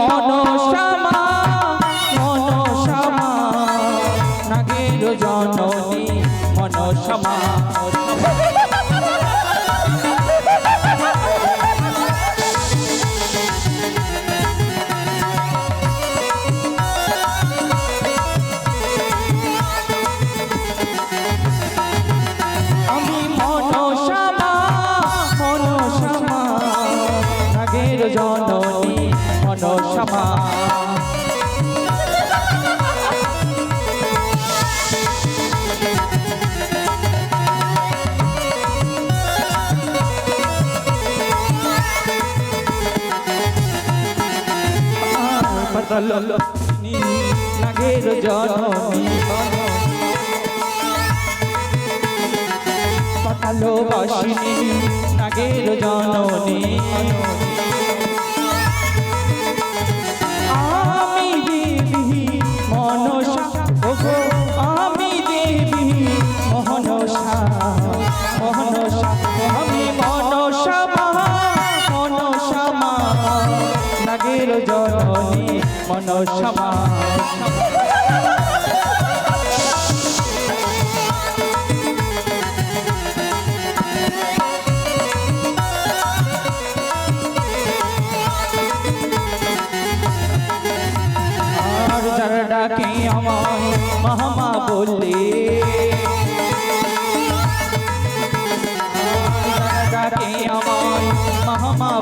মন পাতালবাসিনী নাগের জননী আমি দেবী মনসা ওগো আমি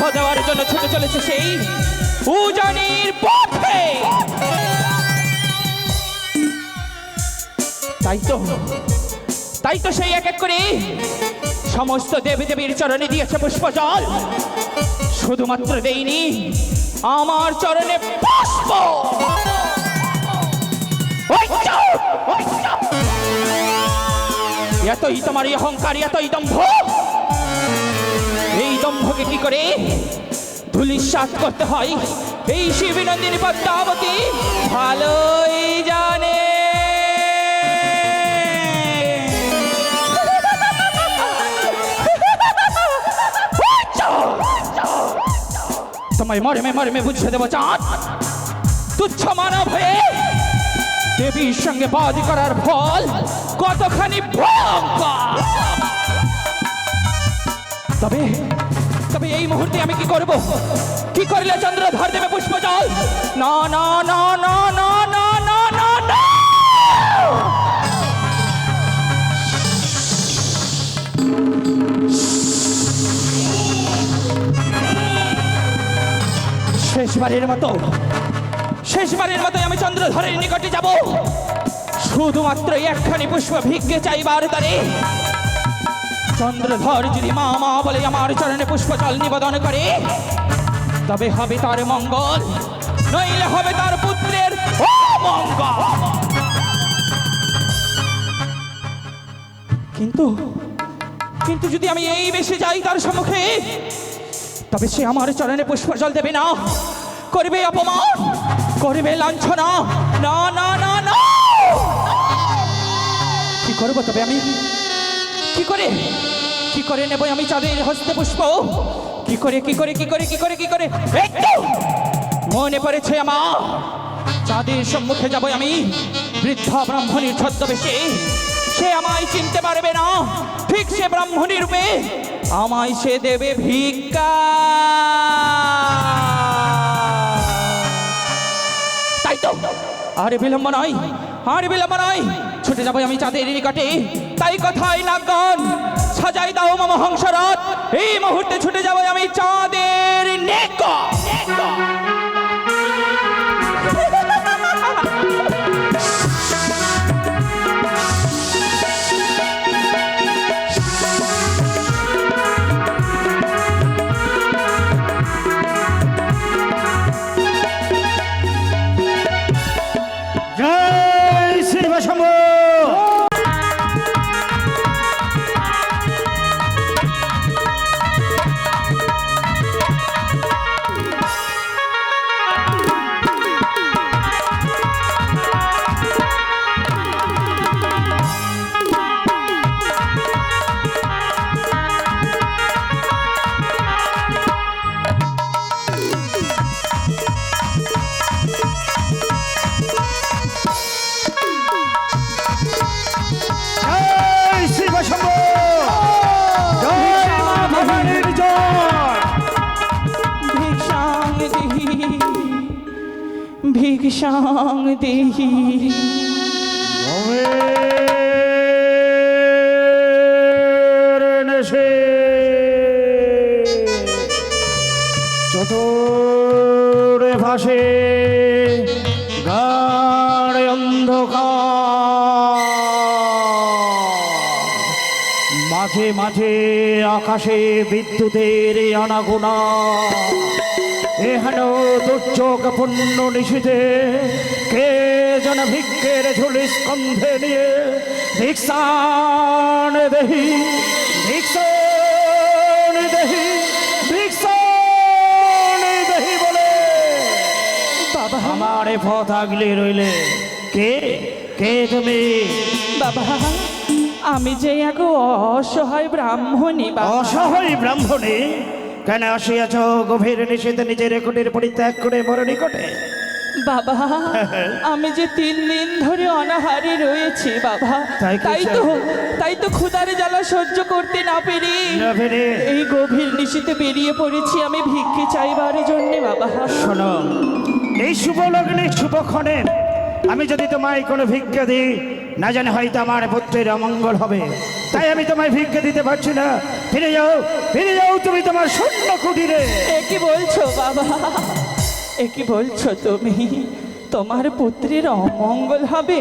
বিবাহ দেওয়ার জন্য ছুটে চলেছে সেই উজানির পথে। তাই তো তাই তো সেই এক এক করে সমস্ত দেবী দেবীর চরণে দিয়েছে পুষ্পজল শুধুমাত্র দেইনি, আমার চরণে পুষ্প। এতই তোমার অহংকার, এতই দম্ভ। দম্ভকে কি করে? ধুলিশ্বাস করতে হয়। এই শিবিনন্দিনী পদ্মাবতী ভালোই জানে। তোমায় মর্মে মর্মে বুঝিয়ে দেবো চাঁদ। তুচ্ছ মানব হয়ে দেবীর সঙ্গে বাদ করার ফল কতখানি ভয়ঙ্কর। তবে তবে এই মুহূর্তে আমি কি করব? কি করলে চন্দ্রধর দেবে পুষ্প জল? না না না না না না না না না! শেষবারের মতো শেষবারের মতো আমি চন্দ্রধরের নিকটে যাব। শুধুমাত্র একখানি পুষ্প ভিক্ষে চাইবার তারে চন্দ্রধর যদি মা মা বলে আমার চরণে পুষ্প জল নিবেদন করে, তবে হবে তার মঙ্গল, নইলে হবে তার পুত্রের অমঙ্গল। কিন্তু কিন্তু যদি আমি এই বেশি যাই তার সম্মুখে, তবে সে আমার চরণে পুষ্প জল দেবে না, করবে অপমান, করবে লাঞ্ছনা, না না না না। কি করব তবে আমি? কি করে? কি করে নেব আমি চাঁদের হস্তে পুষ্প? কি করে কি করে কি করে কি করে কি করে? মনে পড়েছে আমার, চাঁদের সম্মুখে যাব আমি। বৃদ্ধা ব্রাহ্মণীর ছদ্মবেশে। সে আমায় চিনতে পারবে না। ঠিক সে ব্রাহ্মণী রূপে আমায় সে দেবে ভিক্ষা। তাই তো! আরে বিলম্ব নয়, আর বিলম্ব নয়। ছুটে যাব আমি চাঁদের নিকটে। তাই কথাই নাগন সাজাই দাও মামা হংসরাত এই মুহূর্তে ছুটে যাব আমি চাঁদের নেক মাঝে মাঝে আকাশে বিদ্যুতের আনাগোনা এহেন দুর্যোগ পূর্ণ নিশিতে কে যেন ভিক্ষের ঝুলি স্কন্ধে নিয়ে ভিক্ষান দেহি ভিক্ষান দেহি দেহি বলে। আমার আগলে রইলে। কে? কে তুমি? বাবা আমি যে এক অসহায় ব্রাহ্মণী অসহায় ব্রাহ্মণে কেন আসিয়াছ গভীর নিষেধ নিজের কুটির পরিত্যাগ করে বড় নিকটে? বাবা আমি যে তিন দিন ধরে অনাহারে রয়েছি বাবা। তাই তো তাই তো ক্ষুধারে জ্বালা সহ্য করতে না পেরে এই গভীর নিশীতে বেরিয়ে পড়েছি আমি ভিক্ষে চাইবার জন্যে বাবা। শোনো এই শুভ লগ্নে শুভক্ষণে আমি যদি তোমায় কোনো ভিক্ষা দিই না জানে হয়তো আমার পুত্রের অমঙ্গল হবে। তাই আমি তোমায় ভিক্ষা দিতে পারছি না। ফিরে যাও ফিরে যাও তুমি তোমার শূন্য কুটিরে। এ কি বলছো বাবা? কি বলছো তুমি? তোমার পুত্রের অমঙ্গল হবে?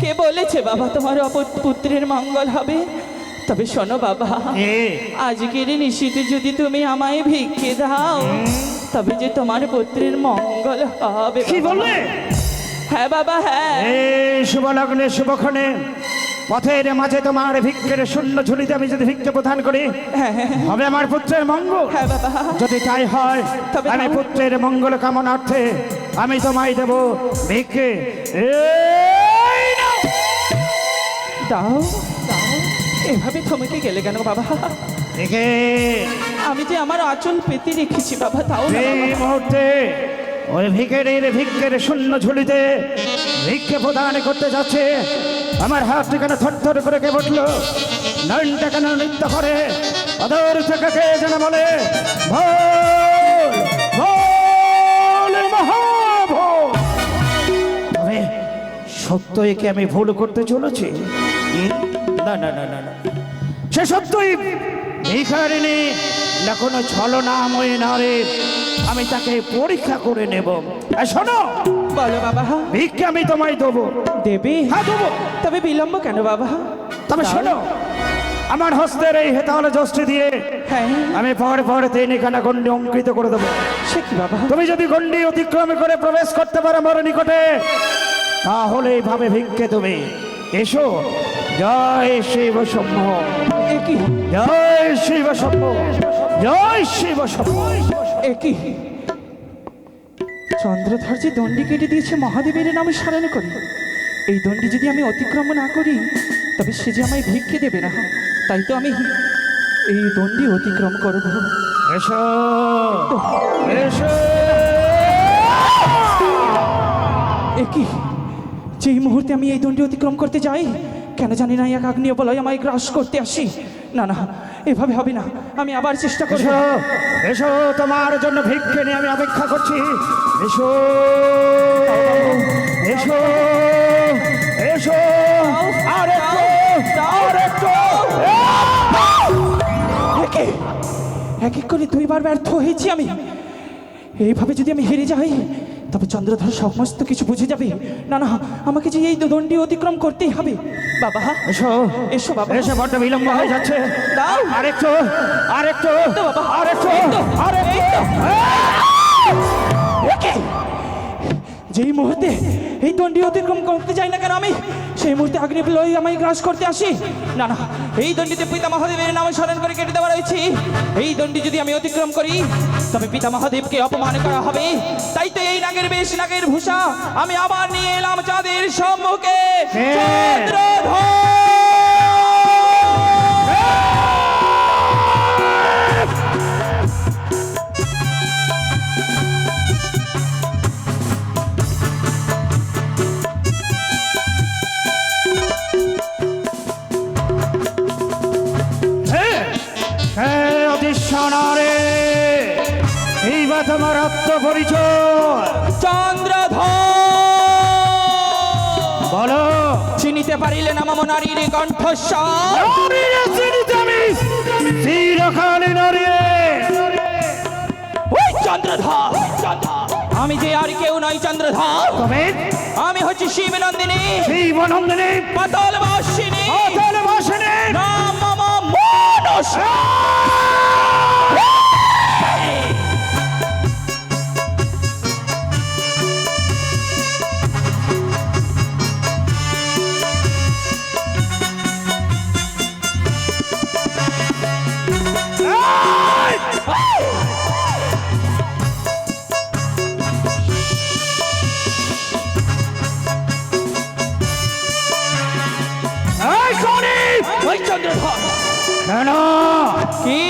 কে বলেছে বাবা তোমার পুত্রের মঙ্গল হবে? তবে শোনো বাবা আজকের নিশীতে যদি তুমি আমায় ভিক্ষে দাও তবে যে তোমার পুত্রের মঙ্গল হবে কি। বললে? হ্যাঁ বাবা হ্যাঁ। এই শুভ লগ্নে শুভক্ষণে পথের মাঝে তোমার ভিক্ষের শূন্য ঝুলিতে আমি যদি ভিক্ষা প্রদান করি হ্যাঁ, হ্যাঁ, হবে আমার পুত্রের মঙ্গল। হ্যাঁ বাবা। যদি তাই হয় আমি। পুত্রের মঙ্গল কামনার্থে আমি তোমায় দেব ভিক্ষে। দাও এভাবে থমকে গেলে কেন বাবা? দেখে আমি যে আমার আঁচল পেতে রেখেছি বাবা তাও এই মুহূর্তে ওই ভিকেরের ভিক্ষের শূন্য ঝুলিতে ভিক্ষে প্রদান করতে যাচ্ছে। আমার হাত কেন থরথর করে কে উঠল। নয়নটা কেন নৃত্য করে? অদর থেকে কে যেন বলে, ভোল ভোল, মহাভোল! সত্য একে আমি ভুল করতে চলেছি? না না না না সে সত্যই ভিখারিণী না কোনো ছলনাময় নারে আমি তাকে পরীক্ষা করে নেব। শোনো। বলো বাবা। ভিক্ষা আমি তোমায় দেবো। দেবে? হ্যাঁ দেবো। তবে বিলম্ব কেন বাবা? তবে। শোনো আমার হস্তের এই হেতাল যষ্টি দিয়ে হ্যাঁ। আমি পরে পরে তিনখানা গণ্ডি অঙ্কিত করে দেবো। সে কি বাবা? তুমি যদি গণ্ডি অতিক্রম করে প্রবেশ করতে পারো আমার নিকটে তাহলে এইভাবে ভিক্ষে তুমি। এসো। জয় শিব কি জয় শিব শম্ভ জয় শিব শম্ভ এ কি? চন্দ্রধর যে দণ্ডি কেটে দিয়েছে মহাদেবের নামে স্মরণ করি। এই দণ্ডি যদি আমি অতিক্রম না করি তবে সে যে আমায় ভিক্ষে দেবে না। তাই তো আমি এই দণ্ডি অতিক্রম করব। এসো এসো। এ কি? যেই মুহূর্তে আমি এই দণ্ডি অতিক্রম করতে যাই কেন জানি না এক আগ্নেয় বলয় আমায় গ্রাস করতে আসি। না না এভাবে হবে না। আমি আবার চেষ্টা করব। এসো এসো তোমার জন্য ভিক্ষে নিয়ে আমি অপেক্ষা করছি। এসো এসো এসো আর একটু আর একটু। একে এক করে দুইবার ব্যর্থ হয়েছি আমি। এইভাবে যদি আমি হেরে যাই তবে চন্দ্রধর সমস্ত কিছু বুঝে যাবে। না না আমাকে যে এই দণ্ডি অতিক্রম করতেই হবে। বাবা এসো। এসো বাবা। এসে বড্ড বিলম্ব হয়ে যাচ্ছে। দাও। আরেকটু আরেকটু তো বাবা। আরেকটু আরেকটু। যেই মুহূর্তে এই দণ্ডি অতিক্রম করতে যাই না কেন আমি সেই মুহূর্তে আগ্নে লই আমায় গ্রাস করতে আসি। না না এই দণ্ডিতে পিতা মহাদেবের নামে স্মরণ করে কেটে দেওয়া রয়েছে। এই দণ্ডি যদি আমি অতিক্রম করি তবে পিতা মহাদেবকে অপমান করা হবে। তাই তো এই নাগের বেশ নাগের ভূষা আমি আবার নিয়ে এলাম চাঁদের সম্মুখে। চন্দ্রধর! তোমার আত্মপরিচয়। চন্দ্রধর! বলো। চিনিতে পারিলে না মম নারীর কণ্ঠস্বর। চিনিতে আমি চিরকালীন নারী ওই চন্দ্রধর চন্দ্রধর। আমি যে আর কেউ নয় চন্দ্রধর। তবে আমি হচ্ছি শিবনন্দিনী। শিবনন্দিনী। পাতল বাসিনী। অতল বাসনে। নাম মম মনস। কেন কি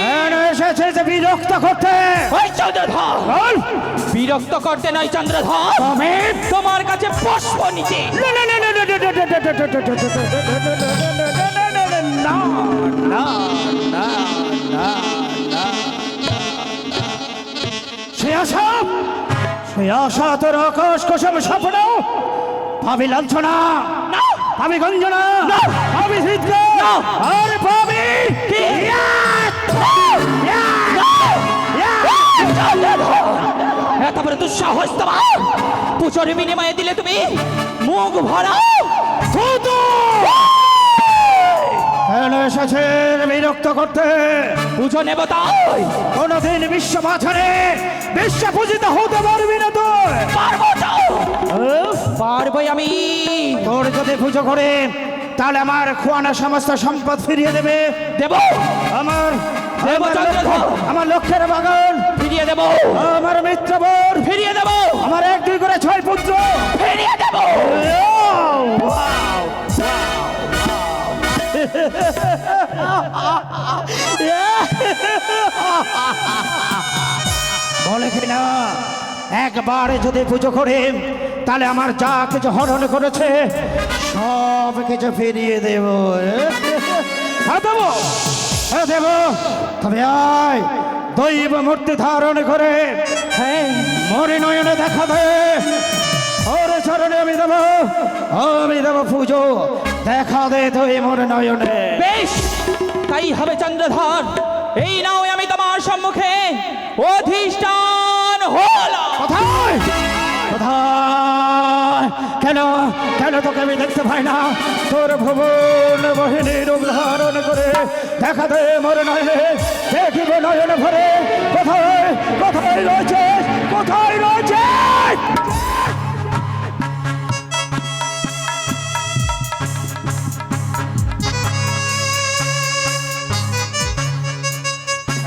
কেন এসেছে যে বিরক্ত করতে ওই চন্দ্রধর বল বিরক্ত করতে নয় চন্দ্রধর তবে তোমার কাছে পুষ্প নিতে না না না না না সে আশা সে আশা তোর আকাশ কসম স্বপ্ন পাবি লাঞ্ছনা না পাবি গঞ্জনা আর ইয়াত! দুঃসাহস তোমার। পুজোর বিনিময়ে দিলে তুমি মুখ ভরাও! কেন এসেছেন বিরক্ত করতে। পুজো নেব তাই। কোনদিন বিশ্ব মাঝারে বিশ্ব পূজিত হতে পারবি না তুই পারব তো। পারবই আমি। তোর যদি পুজো করে তাহলে আমার খোয়ানা সমস্ত সম্পদ ফিরিয়ে দেবে। দেব। আমার আমার লক্ষ্যের বাগান। ফিরিয়ে দেব। আমার মিত্রবর ফিরিয়ে দেব। আমার এক দুই করে ছয় পুত্র। ফিরিয়ে দেব। বলে কিনা একবার যদি পুজো করে তাহলে আমার যা কিছু হরণ করেছে সব কিছু ফিরিয়ে দেব। দেবো? হ্যাঁ দেব? তবে আয় দৈব মূর্তি ধারণ করে হ্যাঁ। মরে নয়নে দেখা দে ওরে চরণে আমি দেব আমি দেব পুজো। দেখা দে তুই মরে নয়নে। বেশ তাই হবে চন্দ্রধর। এই নাও আমি তোমার সম্মুখে। অধিষ্ঠান তোকে আমি দেখতে পাই না। তোর ভুবন বহিনী রূপ ধারণ করে দেখা দে মরে নয়নে। দেখিব নয়নে ভরে। কোথায় কোথায় রয়েছে কোথায় রয়েছে?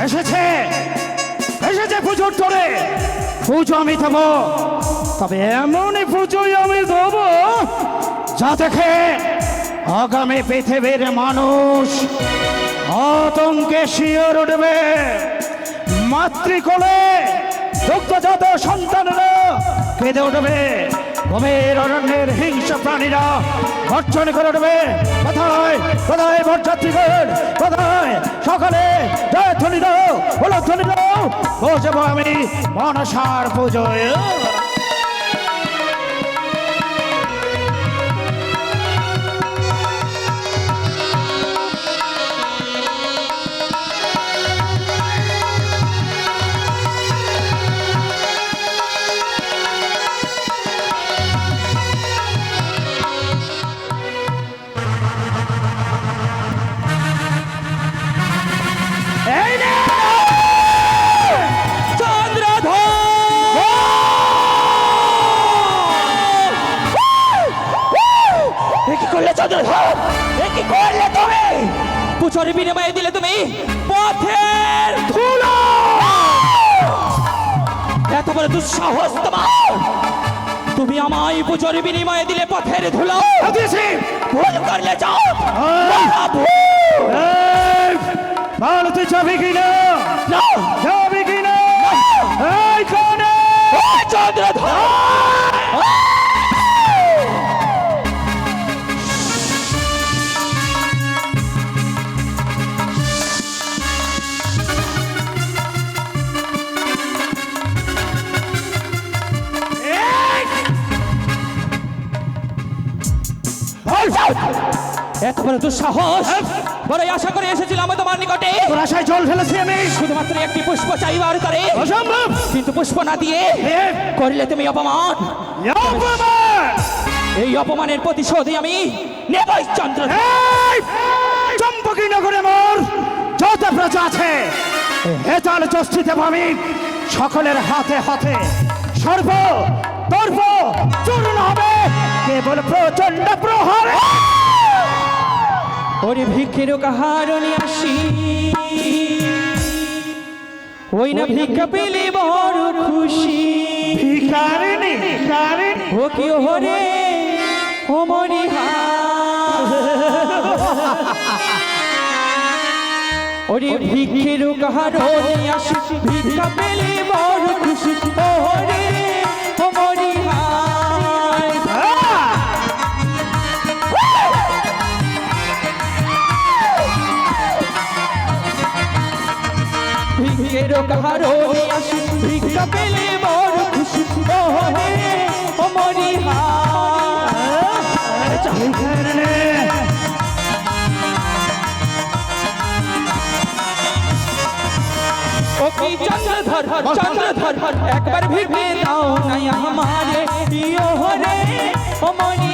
এসেছে এসেছে পুজোর তোরে। পুজো আমি দেবো, তবে এমনই পুজোই আমি দেবো যা দেখে আগামী পৃথিবীর মানুষ আতঙ্কে শিওর উঠবে। মাতৃকোলে দুগ্ধজাত সন্তানরা কেঁদে উঠবে। গভীর অরণ্যের হিংস্র প্রাণীরা গর্জন করে উঠবে। কোথায় কোথায় বরযাত্রীগণ? কোথায়? সকালে জয় ধ্বনি দাও হলো ধ্বনি দাও। বসবো আমি মনসার পুজোয়। কি করলে তুমি? পুজোর বিনিময়ে দিলে তুমি পথের ধুলো। এত বড় দুঃসাহস তোমার। তুমি আমায় পুজোর বিনিময়ে দিলে পথের ধুলো। ভুল করলে যাও। তুই যাবি কিনা? যাবি কোনে? চন্দ্রধর! দুঃসাহস। আশা করে এসেছিলাম তোমার নিকটে। তোর আশায় জল ফেলেছি আমি। শুধুমাত্র একটি পুষ্প চাইবার অসম্ভব! কিন্তু পুষ্প না দিয়ে করলে তুমি অপমান! এই অপমানের প্রতিশোধই আমি নেবই চন্দ্র। চম্পকী নগরে মোর যত প্রজা আছে হেতাল চষ্টিতে ভাবি সকলের হাতে হাতে। সর্ব দর্ব চূর্ণ হবে। কেবল প্রচণ্ড প্রহারে। ওরে ভিক্ষের কাহারণে আসি। ওই না ভিক্ষা পেলে বড় খুশি। ভিখারিণী ভিখারিণী। ও কি হরে ও মরি ওরে ভিক্ষের কাহারণে আসি। ভিক্ষা পেলে বড় খুশি। ও ভিক্ষের কাহারো আসি ভিক্ষা পেলে বড় খুশি ওহরে ও মরি ভিখারিণী ও কি চন্দ্রধর চন্দ্রধর। একবার ভিড়ে দাও নাই আমারে। ইয়ো হরে ও মরি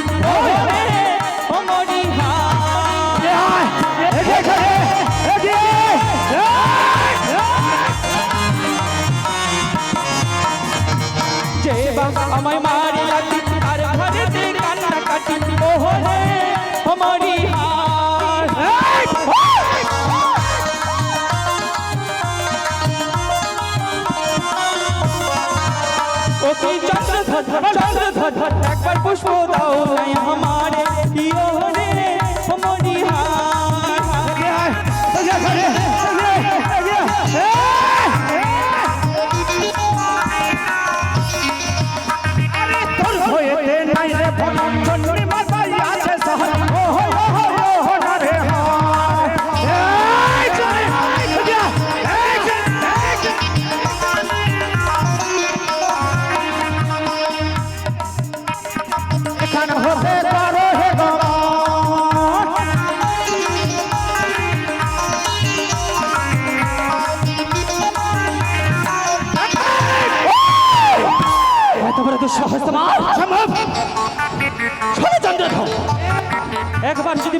কান্না কাটি চন্দ্রধর চন্দ্রধর একবার পুষ্প দাও নাই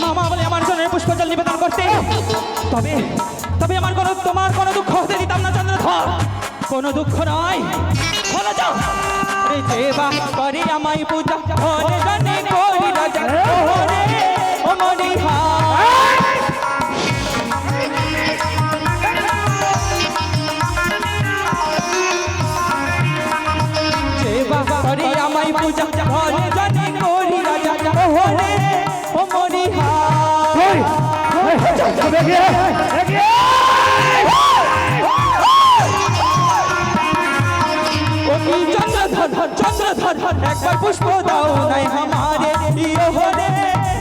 মামা বলে আমার জন্য পুষ্পজল নিবেদন করতে। তবে তবে আমার কোনো, তোমার কোনো দুঃখ হতে দিতাম না চন্দ্রধর কোনো দুঃখ নয় চলে যাও। আমায় পূজা। चंद्रधर चंद्रधर एक बार पुष्प दाओ नहीं हमारे ये होने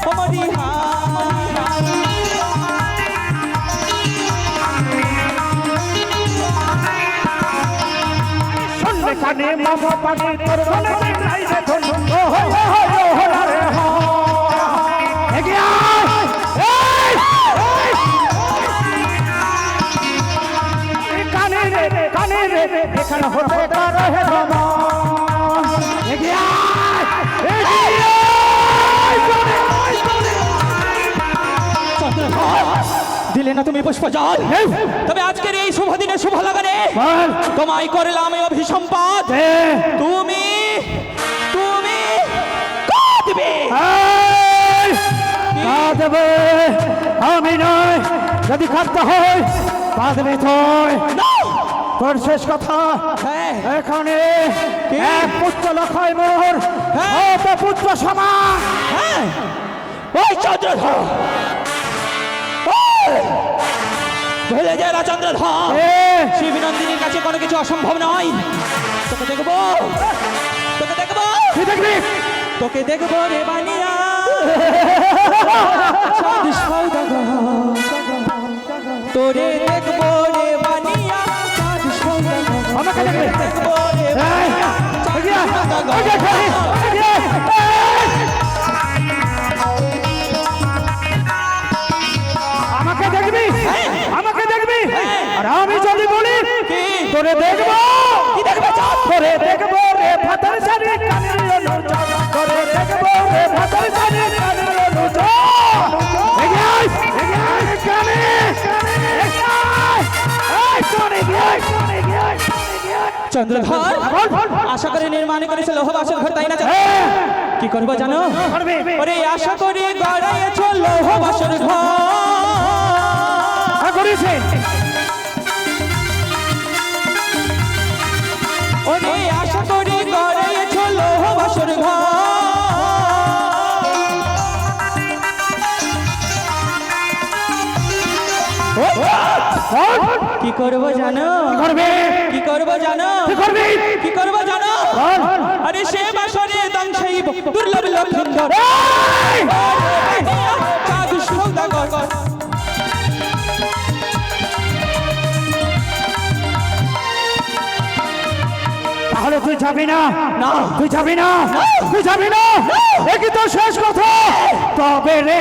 हमारी सुन काने मामा पानी करवाने नहीं रे धुन हो हो हो हो हो এখানে হতে পারে হে দিলে না তুমি পুষ্প জল। তবে আজকের এই শুভ দিনে শুভ লাগানে তোমায় করলাম এই অভিসম্পাদ। তুমি তুমি কাঁদবে! কাঁদবে। আমি নয় যদি কাঁদতে হয় কাঁদবে না! তোর শেষ কথা। হ্যাঁ। এখানে? এক পুত্র লক্ষায় মোর হ্যাঁ। পুত্র সমান হ্যাঁ। ওই চন্দ্রধর। ভেলে যায় না চন্দ্রধর। শিবনন্দিনীর কাছে কোনো কিছু অসম্ভব নয়। তোকে দেখব। তোকে দেখব। দেখবি? তোকে দেখব রে বানিয়া। তোরে দেখব রে আমাকে দেখবি? আমাকে দেখবি? আর আমি যদি বলি কি? তোরে দেখব। কি দেখবে? চল তোরে দেখব রে ভাতার শাড়ি চন্দ্রধর। আশা করে নির্মাণ করেছে লোহবাসের ঘর তাই না? হ্যাঁ, কি করব জানো। ওরে আশা করি গড়াইছ লোহবাসের ঘর করেছে। ওরে আশা করি গড়াইছ লোহবাসের ঘর কি করব জানো? কি করবি? কি করব জানো? কি করবি? কি করব জানো? আরে সে বাসরে দংশাইব দুর্লভ লক্ষিন্দর! সাধু সৌদাগর তাহলে তুই যাবি না? না। তুই যাবি না? তুই যাবি না? একই তো শেষ কথা? তবে রে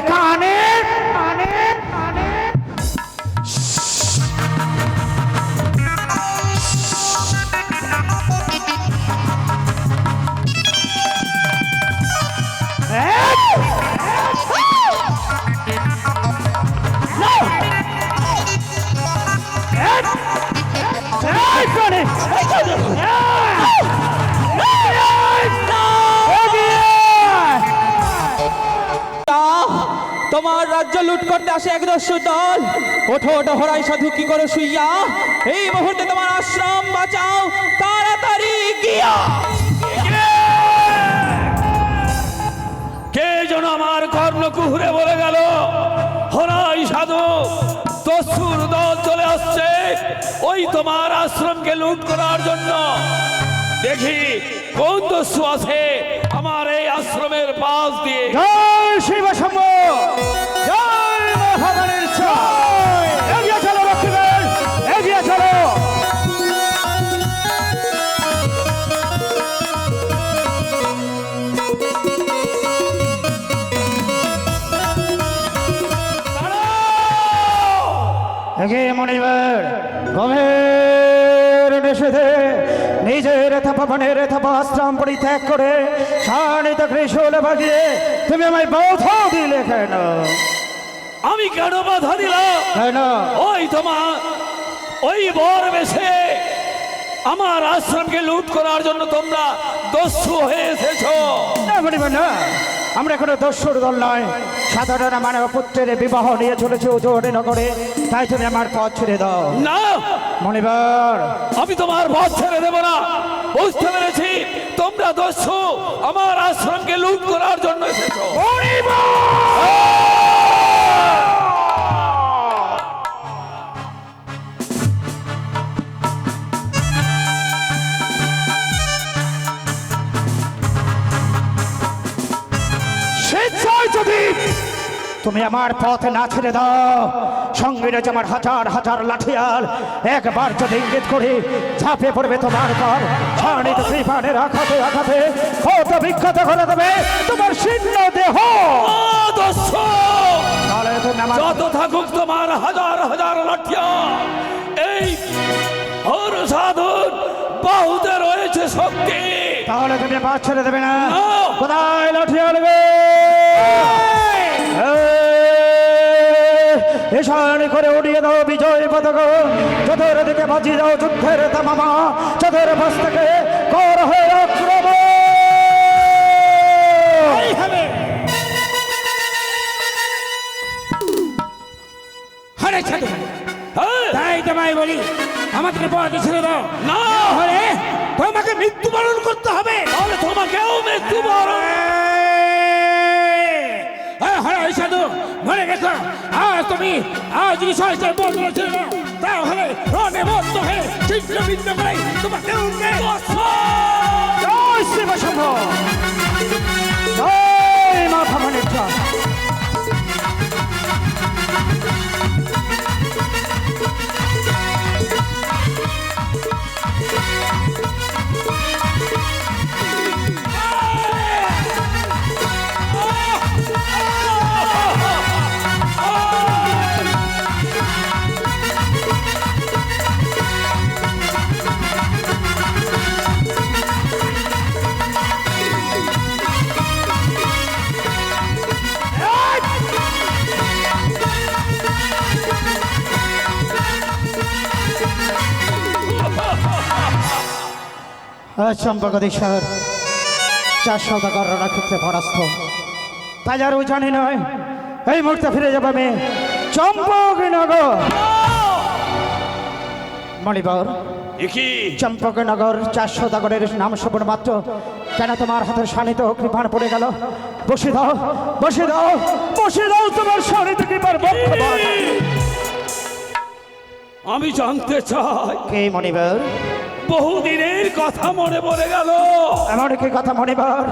তোমার রাজ্য লুট করতে আসে দল। ওঠো ওঠো, হরাই সাধু, কি করো শুইয়া? এই মুহূর্তে তোমার আশ্রম বাঁচাও, তাড়াতাড়ি গিয়া। কে যেন আমার কর্ণ কুহুরে বলে গেল, হরাই সাধু, দস্যুর দল চলে আসছে। ওই তোমার আশ্রমকে লুট করার জন্য। দেখি কোন দস্যু আছে আমার এই আশ্রমের পাশ দিয়ে। জয় এগিয়ে মনিবার গভীর নিষেধে নিজের থাপনের থাপাশ্রম পরিত্যাগ করে শানিত কৃষল ভাগিয়ে তুমি আমায় বৌধ দিলে কেন? আমি কেন বাধা দিলাম? কেন? ওই তোমার ওই বর বেশে আমার আশ্রমকে লুট করার জন্য তোমরা দস্যু হয়ে এসেছ। না। আমরা কোনো দস্যুর দল নয়। সাধারণ মানব পুত্রের বিবাহ নিয়ে চলেছে উজোরে নগরে। তাই তুমি আমার পথ ছেড়ে দাও। না! মনিবার আমি তোমার পথ ছেড়ে দেব না। বুঝতে পেরেছি? তোমরা দস্যু আমার আশ্রমকে লুট করার জন্য এসেছ। স্বেচ্ছায় যদি তুমি আমার পথ না ছেড়ে দাও। সঙ্গে রয়েছে আমার হাজার হাজার লাঠিয়াল। একবার যদি ইঙ্গিত করি ঝাঁপে পড়বে তোমার পর ছাড়িত কৃপানের আঘাতে আঘাতে কত বিখ্যাত করে দেবে তোমার শীর্ণ দেহ। যত থাকুক তোমার হাজার হাজার লাঠিয়া এই হর সাধুর বাহুতে রয়েছে শক্তি। তাহলে তুমি পথ ছেড়ে দেবে না। না। কোথায় লাঠিয়াল গে? এসান করে উড়িয়ে দাও বিজয় পতাকা। চোখের দিকে বাজি দাও যুদ্ধের তামামা। চোখের পাশ থেকে কর হয়ে আক্রমণ। হ্যাঁ? তাই তোমায় বলি আমাদের পথ ছেড়ে দাও। না। হরে তোমাকে মৃত্যুবরণ করতে হবে। তাহলে তোমাকেও মৃত্যু বরণ হ্যাঁ হরে ওই সাধু মনে রেখো আজ তুমি, আজ যদি বন্ধ ছিল তাহলে রণে বন্ধ হয়ে চিত্র বিদ্য করে তোমাকে উঠবে জয় শিব শম্ভ জয় মা ভবানীর জয়। চম্পকদীশ্বর চার সৌদাগর রণক্ষেত্রে পরাস্ত। তাই আর জানি নয় এই মুহূর্তে ফিরে যাবে আমি চম্পকনগর। মণিবর চম্পকনগর চার সৌদাগরের নাম শোভন মাত্র। কেন তোমার হাতের শানিত কৃপাণ পড়ে গেল? বসে দাও বসে দাও বসে দাও তোমার শানিত কৃপার আমি জানতে চাই। কে মণিবর বহুদিনের কথা মনে পড়ে গেল। এমন কি কথা মণিবর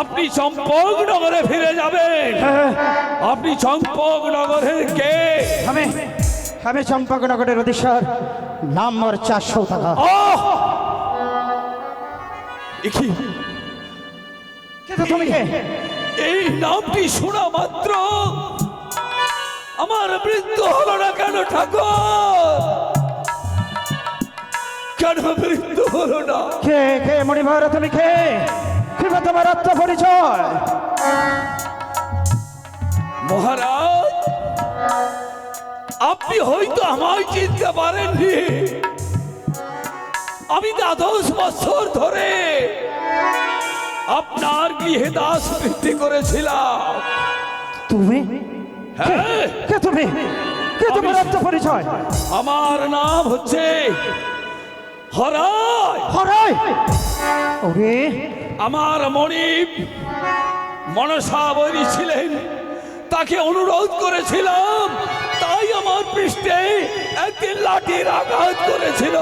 আপনি চম্পক নগরে ফিরে যাবেন। হ্যাঁ, আপনি চম্পক নগরের কে? আমি আমি চম্পক নগরের অধীশ্বর নাম মোর চার সৌদাগর আহ! এ কি? কিন্তু তুমি? এই নামটি শোনা মাত্র। আমার মৃত্যু হলো না কেন ঠাকুর? কেন মৃত্যু হলো না? কে কে মণিবর তুমি কে? কিংবা তোমার আত্ম পরিচয় মহারাজ আপনি হয়তো আমায় চিনতে পারেননি। আমি দ্বাদশ বছর ধরে আপনার গৃহে দাস বৃদ্ধি করেছিলাম। তুমি? হ্যাঁ। কে তুমি? কে তোমার আত্ম পরিচয় আমার নাম হচ্ছে হরায় হরায় ওরে। আমার মনিব মনসা বৈরী ছিলেন তাকে অনুরোধ করেছিলাম তাই আমার পৃষ্ঠে একদিন লাঠির আঘাত করেছিল।